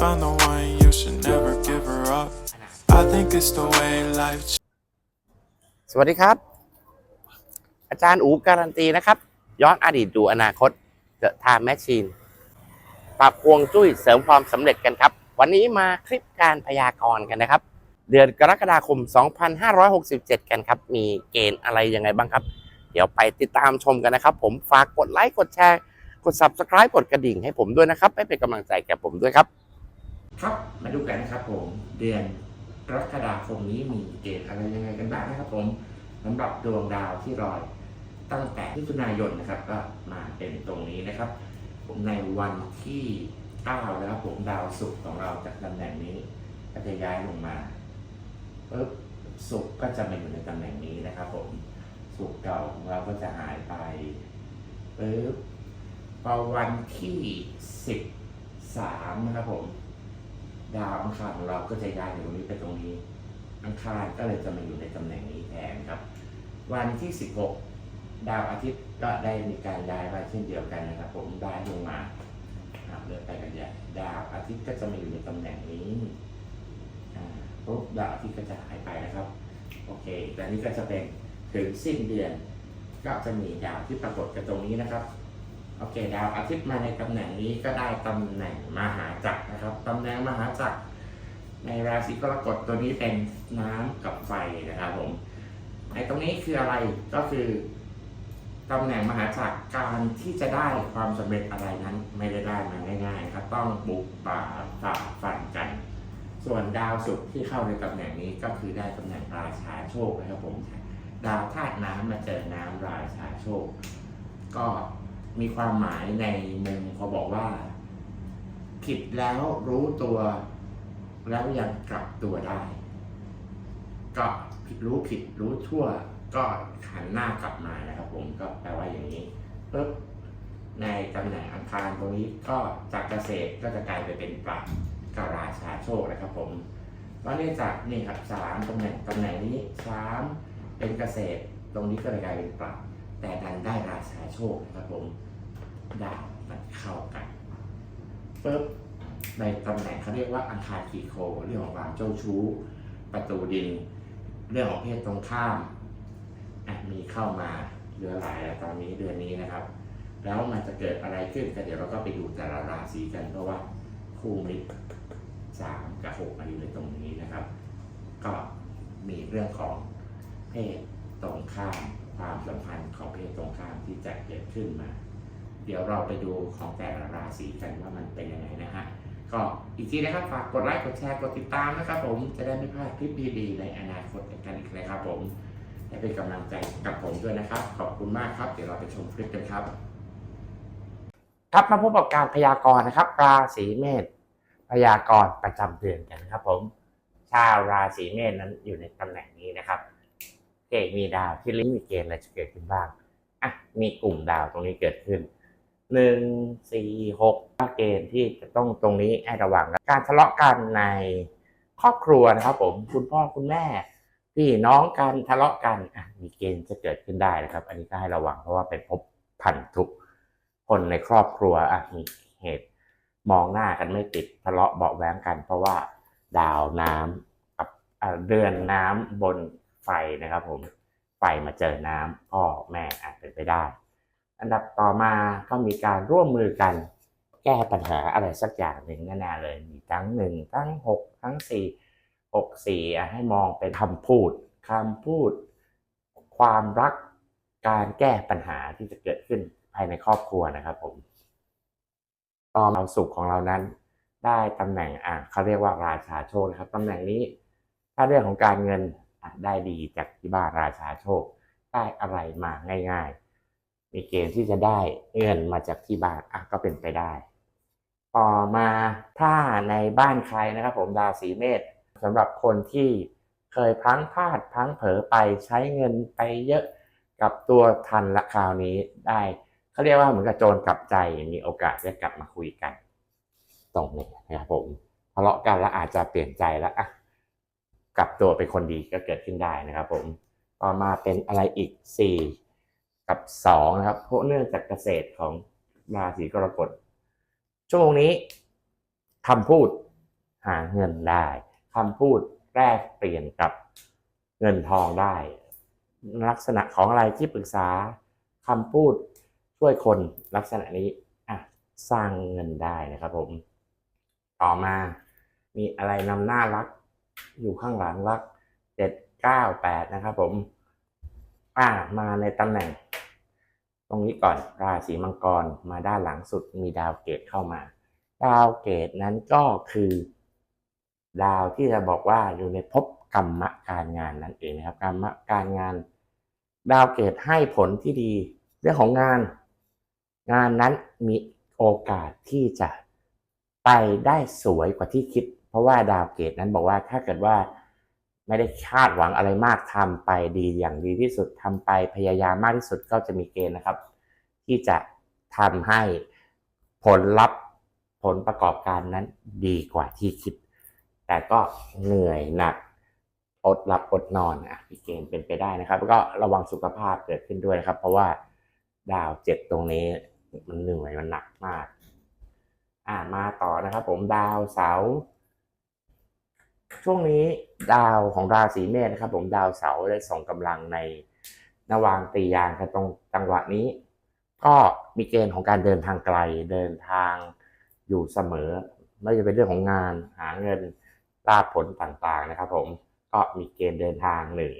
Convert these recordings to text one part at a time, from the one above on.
found the one, you should never give her up. I think it's the way life สวัสดีครับ อาจารย์อูการันตีนะครับ ย้อนอดีตดูอนาคต The Time Machine ปรับพวงจุ้ยเสริมความสำเร็จกันครับ วันนี้มาคลิปการพยากรณ์กันนะครับ เดือนกรกฎาคม 2567 กันครับ มีเกณฑ์อะไรยังไงบ้างครับ เดี๋ยวไปติดตามชมกันนะครับ ผมฝากกดไลค์กดแชร์กด Subscribe กดกระดิ่งให้ผมด้วยนะครับ ให้เป็นกำลังใจแก่ผมด้วยครับ ครับมาดูกันนะครับผมเดือนกรกฎาคมนี้มีเกณฑ์อะไรยังไงกันบ้างนะครับผมสำหรับดวงดาวที่ลอยตั้งแต่มิถุนายนนะครับก็มาเป็นตรงนี้นะครับ ผมในวันที่9นะครับผมดาวศุกร์ของเราจากตำแหน่งนี้ก็จะย้ายลงมาปึ๊บศุกร์ก็จะมาอยู่ในตำแหน่งนี้นะครับ ผมศุกร์เก่าของเราก็จะหายไปปึ๊บพอวันที่ 13 นะครับผม ดาวอังคารของเราก็จะย้ายจากตรงนี้ไปตรงนี้ อังคารก็เลยจะมาอยู่ในตำแหน่งนี้แทนครับ วันที่ 16 ดาวอาทิตย์ก็ได้มีการย้ายมาเช่นเดียวกันนะครับ ผมย้ายลงมาครับเลื่อนไปกันใหญ่ดาวอาทิตย์ก็จะมาอยู่ในตำแหน่งนี้ปุ๊บดาวอาทิตย์ก็จะหายไปนะครับ โอเคแต่นี้ก็จะเป็นถึงสิ้นเดือน ก็จะมีดาวที่ปรากฏกันตรงนี้นะครับ โอเคดาวอาทิตย์มาในตำแหน่งนี้ก็ได้ตำแหน่งมหาจักรนะครับตำแหน่งมหาจักรในราศีกรกฎตัวนี้เป็นน้ำกับไฟนะครับผมในตรงนี้คืออะไรก็คือตำแหน่งมหาจักรการที่จะได้ความสำเร็จอะไรนั้นไม่ได้ได้มาง่ายๆครับต้องบุกป่าฝ่าฟันกัน ส่วนดาวศุกร์ที่เข้าในตำแหน่งนี้ก็คือได้ตำแหน่งราชาโชคนะครับผม ดาวธาตุน้ำมาเจอน้ำราชาโชค ก็ มีความหมายในมุมเขาบอกว่า ผิดแล้วรู้ตัว แล้วยังกลับตัวได้ ก็ผิดรู้ผิดรู้ชั่ว ก็หันหน้ากลับมานะครับผมก็แปลว่าอย่างนี้ปุ๊บในตำแหน่งอังคารตรงนี้ก็จากเกษตรก็จะกลายไปเป็นปลักกราชาโชคนะครับผมเพราะเนื่องจากนี่ครับสามตำแหน่งตำแหน่งนี้สามเป็นเกษตร ตรงนี้ก็เลยกลายเป็นปลักแต่ดันได้ราชาโชคนะครับผม ดาวมันเข้ากันปุ๊บในตำแหน่งเขาเรียกว่าอังคารขีโค เรื่องของความเจ้าชู้ ประตูดิน เรื่องของเพศตรงข้ามมีเข้ามาเรือหลายตอนนี้เดือนนี้นะครับ แล้วมันจะเกิดอะไรขึ้นก็เดี๋ยวเราก็ไปดูแต่ละราศีกันเพราะว่าคู่มิตรสามกับหกมาอยู่ในตรงนี้นะครับ ก็มีเรื่องของเพศตรงข้าม ความสัมพันธ์ของเพศตรงข้ามที่จะเกิดขึ้นมา เดี๋ยวเราไปดูของแต่ละราศีกันว่ามันเป็นยังไงนะฮะก็อีกทีนะครับฝากกดไลค์กดแชร์กดติดตามนะครับผมจะได้ไม่พลาดคลิปดีๆในอนาคตกันอีกเลยครับผมและเป็นกำลังใจกับผมด้วยนะครับ ขอบคุณมากครับ เดี๋ยวเราไปชมคลิปกันครับ ครับมาพบกับการพยากรณ์นะครับ ราศีเมษพยากรณ์ประจำเดือนกันนะครับ ผมชาวราศีเมษนั้นอยู่ในตำแหน่งนี้นะครับ เกณฑ์มีดาวที่ลิงก์มีเกณฑ์อะไรจะเกิดขึ้นบ้างอะมีกลุ่มดาวตรงนี้เกิดขึ้น หนึ่งสี่หกเกณฑ์ที่จะต้องตรงนี้ให้ระวังการทะเลาะกันในครอบครัวนะครับ ผมคุณพ่อคุณแม่พี่น้องกันทะเลาะกันมีเกณฑ์จะเกิดขึ้นได้นะครับ อันนี้ก็ให้ระวังเพราะว่าเป็นภพพันธุคนในครอบครัวอะมีเหตุมองหน้ากันไม่ติดทะเลาะเบาแว้งกัน เพราะว่าดาวน้ำกับเดือนน้ำบนไฟนะครับ ผมไฟมาเจอน้ำพ่อแม่อาจเป็นไปได้ อันดับต่อมาก็มีการร่วมมือกัน แก้ปัญหาอะไรสักอย่างหนึ่งแน่ๆเลย มีทั้งหนึ่งทั้งหกทั้งสี่หกสี่ให้มองเป็นคำพูดคำพูด ความรักการแก้ปัญหาที่จะเกิดขึ้นภายในครอบครัวนะครับผมตอนเราสุขของเรานั้น ได้ตำแหน่งอะเขาเรียกว่าราชาโชคนะครับตำแหน่งนี้ ถ้าเรื่องของการเงินได้ดีจากที่บ้านราชาโชค ได้อะไรมาง่าย ๆ มีเกณฑ์ที่จะได้เงินมาจากที่บ้านอะก็เป็นไปได้ต่อมาถ้าในบ้านใครนะครับ ผมราศีเมษสำหรับคนที่เคยพังพลาดพังเผลอไปใช้เงินไปเยอะกับตัวทันละคราวนี้ได้เขาเรียกว่าเหมือนกับโจรกลับใจมีโอกาสจะกลับมาคุยกัน ตรงนี้นะครับผมทะเลาะกันแล้วอาจจะเปลี่ยนใจแล้วอะกลับตัวเป็นคนดีก็เกิดขึ้นได้นะครับ ผมต่อมาเป็นอะไรอีกสี่ กับสองนะครับเพราะเนื่องจากเกษตรของราศีกรกฎชั่วโมงนี้คำพูดหาเงินได้คำพูดแลกเปลี่ยนกับเงินทองได้ ลักษณะของอะไรที่ปรึกษาคำพูดช่วยคนลักษณะนี้อะสร้างเงินได้นะครับผม ต่อมามีอะไรนำหน้ารัก อยู่ข้างหลังรักเจ็ดเก้าแปดนะครับผมอ่ามาในตำแหน่ง ตรงนี้ก่อนราศีมังกรมาด้านหลังสุดมีดาวเกตเข้ามา ดาวเกตนั้นก็คือ ดาวที่จะบอกว่าอยู่ในภพกรรมการงานนั่นเองนะครับกรรมการงาน ดาวเกตให้ผลที่ดี เรื่องของงาน งานนั้นมีโอกาสที่จะไปได้สวยกว่าที่คิด เพราะว่าดาวเกตนั้นบอกว่าถ้าเกิดว่า ไม่ได้คาดหวังอะไรมากทำไปดีอย่างดีที่สุดทำไปพยายามมากที่สุดก็จะมีเกณฑ์นะครับ ที่จะทำให้ผลลัพธ์ผลประกอบการนั้นดีกว่าที่คิด แต่ก็เหนื่อยหนักอดหลับอดนอนอะพี่เกณฑ์เป็นไปได้นะครับก็ระวังสุขภาพเกิดขึ้นด้วยนะครับ เพราะว่าดาวเจ็ดตรงนี้มันเหนื่อยมันหนักมาก อ่ามาต่อนะครับ ผมดาวเสาร์ ช่วงนี้ดาวของราศีเมษนะครับ ผมดาวเสาร์ได้ส่งกำลังในนวางตียางครับตรงจังหวะนี้ ก็มีเกณฑ์ของการเดินทางไกลเดินทางอยู่เสมอไม่ว่าจะเป็นเรื่องของงานหาเงินลาผลต่างๆนะครับ ผมก็มีเกณฑ์เดินทางหนึ่ง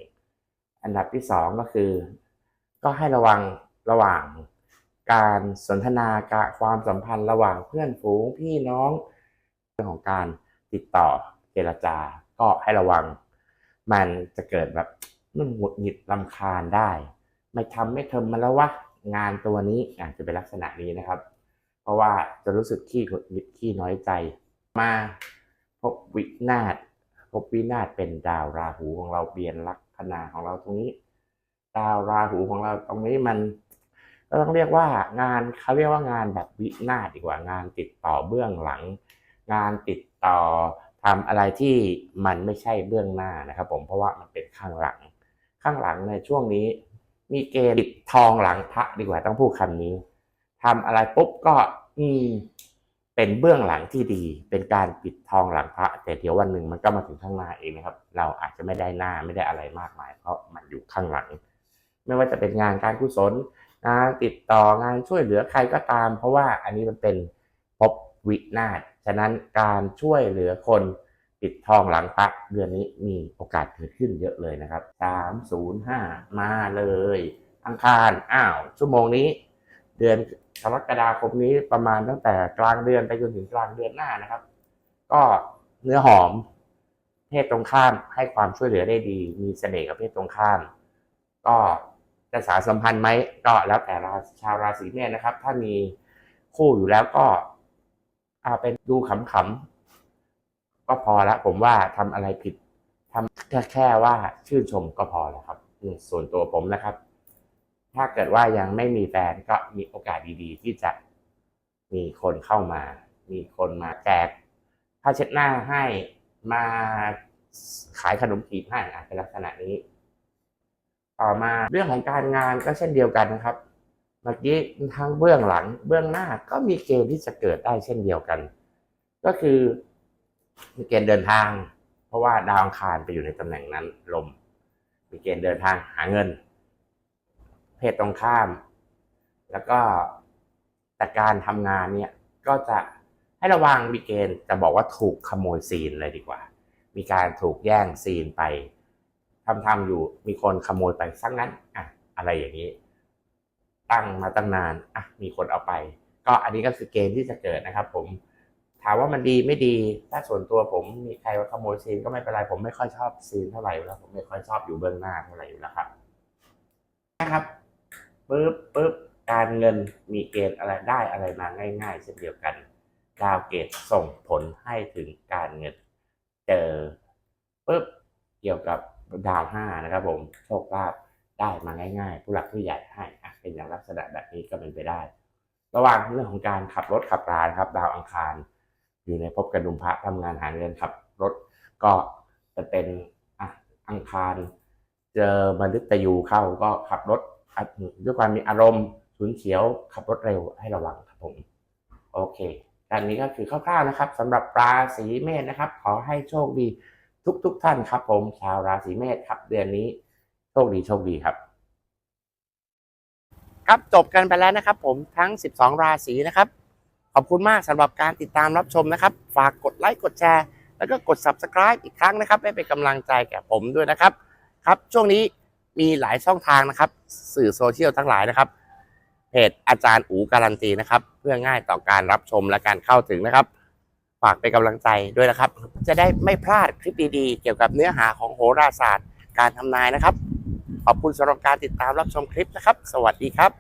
อันดับที่สองก็คือ ก็ให้ระวังระหว่างการสนทนาการความสัมพันธ์ระหว่างเพื่อนฝูงพี่น้องเรื่องของการติดต่อ เจรจาก็ให้ระวัง มันจะเกิดแบบมันหงุดหงิดลำคาญได้ ไม่ทำไม่ทำมาแล้ววะงานตัวนี้อาจจะเป็นลักษณะนี้นะครับ เพราะว่าจะรู้สึกขี้หงุดหงิดขี้น้อยใจ มาพบวินาศพบวินาศเป็นดาวราหูของเราเปลี่ยนลักคนาของเราตรงนี้ ดาวราหูของเราตรงนี้มันก็ต้องเรียกว่างานเขาเรียกว่างานแบบวินาศดีกว่างานติดต่อเบื้องหลัง งานติดต่อ ทำอะไรที่มันไม่ใช่เบื้องหน้านะครับ ผมเพราะว่ามันเป็นข้างหลัง ข้างหลังในช่วงนี้ มีเกณฑ์ปิดทองหลังพระดีกว่าต้องพูดคำนี้ทำอะไรปุ๊บก็ อืมเป็นเบื้องหลังที่ดี เป็นการปิดทองหลังพระ แต่เดี๋ยววันหนึ่งมันก็มาถึงข้างหน้าเองนะครับ เราอาจจะไม่ได้หน้าไม่ได้อะไรมากมาย เพราะมันอยู่ข้างหลัง ไม่ว่าจะเป็นงานการกุศลงานติดต่องานช่วยเหลือใครก็ตาม เพราะว่าอันนี้มันเป็นภพวินาศ ฉะนั้นการช่วยเหลือคนปิดทองหลังพระเดือนนี้มีโอกาสเกิดขึ้นเยอะเลยนะครับสามศูนย์ห้ามาเลย อังคาร อ้าว ชั่วโมงนี้ เดือนกรกฎาคมนี้ประมาณตั้งแต่กลางเดือนไปจนถึงกลางเดือนหน้านะครับ ก็เนื้อหอม เพศตรงข้ามให้ความช่วยเหลือได้ดี มีเสน่ห์กับเพศตรงข้าม ก็จะสาสัมพันธ์ไหมก็แล้วแต่ราชาวราศีเมษนะครับ ถ้ามีคู่อยู่แล้วก็ อาเป็นดูขำๆก็พอละผมว่าทำอะไรผิดทำแค่แค่ว่าชื่นชมก็พอแล้วครับส่วนตัวผมนะครับ ถ้าเกิดว่ายังไม่มีแฟนก็มีโอกาสดีๆ ที่จะมีคนเข้ามา มีคนมาแจกผ้าเช็ดหน้าให้มาขายขนมจีบให้อะเป็นลักษณะนี้ ต่อมาเรื่องของการงานก็เช่นเดียวกันนะครับ มื่อกี้ทั้งเบื้องหลังเบื้องหน้าก็มีเกณฑ์ที่จะเกิดได้เช่นเดียวกัน ก็คือมีเกณฑ์เดินทาง เพราะว่าดาวอังคารไปอยู่ในตำแหน่งนั้นลม มีเกณฑ์เดินทางหาเงิน เพศตรงข้าม แล้วก็แต่การทำงานเนี่ยก็จะให้ระวังมีเกณฑ์จะบอกว่าถูกขโมยซีนเลยดีกว่า มีการถูกแย่งซีนไปทำทำอยู่มีคนขโมยไปสักนั้นอะอะไรอย่างนี้ ตั้งมาตั้งนานอะมีคนเอาไป ก็อันนี้ก็คือเกณฑ์ที่จะเกิดนะครับ ผมถามว่ามันดีไม่ดี ถ้าส่วนตัวผมมีใครว่าขโมยซีนก็ไม่เป็นไร ผมไม่ค่อยชอบซีนเท่าไหร่แล้วผมไม่ค่อยชอบอยู่เบื้องหน้าเท่าไหร่อยู่แล้วครับนะครับปึ๊บปึ๊บการเงินมีเกณฑ์อะไรได้อะไรมาง่าย ๆ เช่นเดียวกัน ดาวเกตส่งผลให้ถึงการเงิน เจอปึ๊บเกี่ยวกับดาวห้านะครับ ผมโชคลาภได้มาง่าย ๆ ผู้หลักผู้ใหญ่ให้อะ เป็นอย่างลักษณะแบบนี้ก็เป็นไปได้ ระหว่างเรื่องของการขับรถขับรานะครับดาวอังคาร อยู่ในภพกระดุมพระทำงานหาเงินขับรถก็จะเป็นอะอังคาร เจอมฤตยูเข้าก็ขับรถด้วยความมีอารมณ์ฉุนเฉียว ขับรถเร็วให้ระวังครับผมโอเคการนี้ก็คือคร่าวๆนะครับสำหรับราศีเมษนะครับ ขอให้โชคดีทุกๆท่านครับผมชาวราศีเมษครับ เดือนนี้โชคดีโชคดีครับ ครับจบกันไปแล้วนะครับ ผมทั้ง 12 ราศีนะครับ ขอบคุณมากสำหรับการติดตามรับชมนะครับ ฝากกดไลค์กดแชร์ แล้วก็กด subscribe อีกครั้งนะครับให้เป็นกำลังใจแก่ผมด้วยนะครับ ครับช่วงนี้มีหลายช่องทางนะครับ สื่อโซเชียลทั้งหลายนะครับเพจอาจารย์อูการันตีนะครับ เพื่อง่ายต่อการรับชมและการเข้าถึงนะครับ ฝากเป็นกำลังใจด้วยนะครับ จะได้ไม่พลาดคลิปดีๆ เกี่ยวกับเนื้อหาของโหราศาสตร์ การทำนายนะครับ ขอบคุณสำหรับการติดตามรับชมคลิปนะครับ สวัสดีครับ